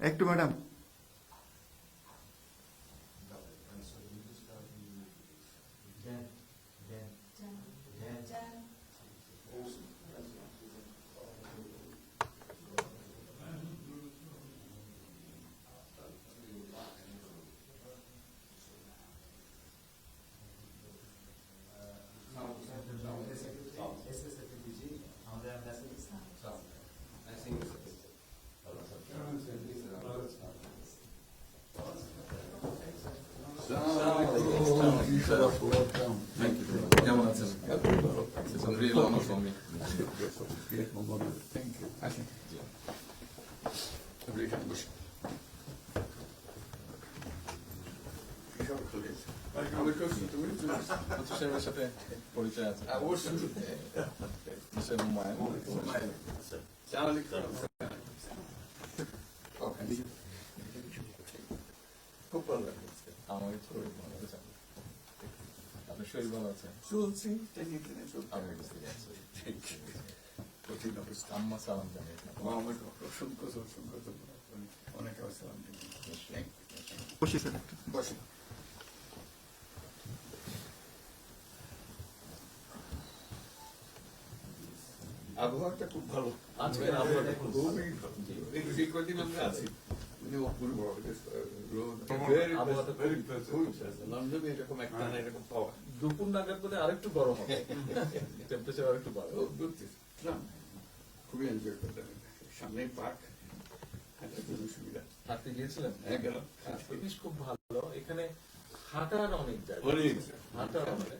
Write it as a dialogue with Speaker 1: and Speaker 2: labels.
Speaker 1: একটু madam
Speaker 2: Thank you. Thank you. Yeah, that's. It's a real honor for me.
Speaker 3: Thank you. I think. Yeah.
Speaker 2: আমাকে শরীর ভালো আছে। আপনার শরীর ভালো আছে?
Speaker 3: চলছি টেনে টেনে চলতে
Speaker 2: আমি বুঝতে পারছি।
Speaker 3: কঠিন অবস্থা
Speaker 2: আম্মা সালাম।
Speaker 3: আমার অসংখ্য অসংখ্য। অনেক।
Speaker 1: বসি স্যার একটু
Speaker 3: আবহাওয়াটা খুব ভালো
Speaker 2: আজকের আবহাওয়াটা খুব
Speaker 3: ভালো। এই কদিন আমরা আছি
Speaker 2: আবহাওয়াটা খুব-
Speaker 3: লন্ডনে এরকম একটা না এরকম পাওয়া
Speaker 2: দুপুর নাগাদ বোধ আরেকটু গরম হবে টেম্পারেচার আরেকটু বাড়বে
Speaker 3: খুবই এনজয় করতে সামনে পার্ক একটা সুবিধা
Speaker 2: হাঁটতে গিয়েছিলেন
Speaker 3: হ্যাঁ গেলাম
Speaker 2: জিনিস খুব ভালো এখানে হাঁটার অনেক জায়গা
Speaker 3: অনেক।
Speaker 2: হাঁটার অনেক